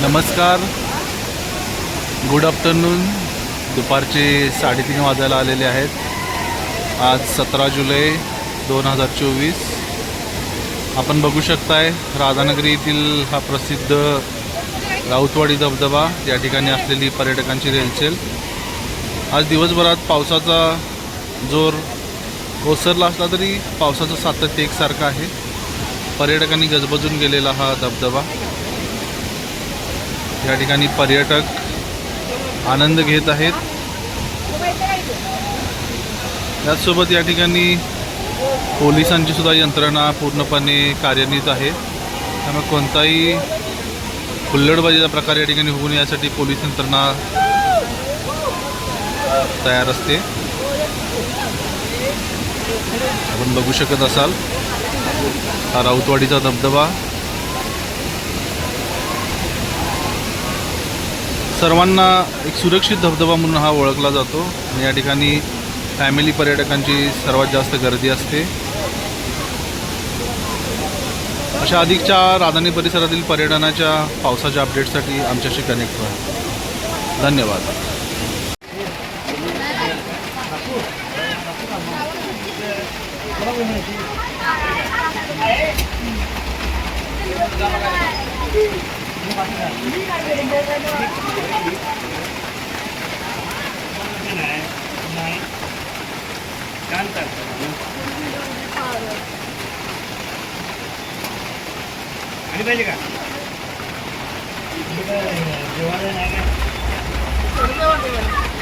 नमस्कार. Good afternoon दुपारचे साडेतीन वाजायला आलेले आहेत. आज सतरा जुलै दोन हजार चोवीस. आपण बघू शकताय राधानगरी येथील हा प्रसिद्ध राऊतवाडी धबधबा या ठिकाणी असलेली पर्यटकांची रेलचेल. आज दिवसभरात पावसाचा जोर ओसरला असला तरी पावसाचं सातत्य एकसारखं आहे. पर्यटकांनी गजबजून गेलेला हा धबधबा. या ठिकाणी पर्यटक आनंद घेत आहेत. त्याचसोबत या ठिकाणी पोलिसांची सुद्धा यंत्रणा पूर्णपणे कार्यान्वित आहे. त्यामुळे कोणताही हुल्लडबाजीचा प्रकार या ठिकाणी होऊ नये यासाठी पोलीस यंत्रणा तयार असते. आपण बघू शकत असाल. हा राऊतवाडीचा धबधबा. सर्वांना एक सुरक्षित धबधबा म्हणून हा ओळखला जातो. या ठिकाणी फॅमिली पर्यटकांची सर्वात जास्त गर्दी असते. अशा अधिकच्या राजधानी परिसरातील पर्यटनाच्या पावसाच्या अपडेटसाठी आमच्याशी कनेक्ट व्हा. धन्यवाद. 干等什么呢？你在这个？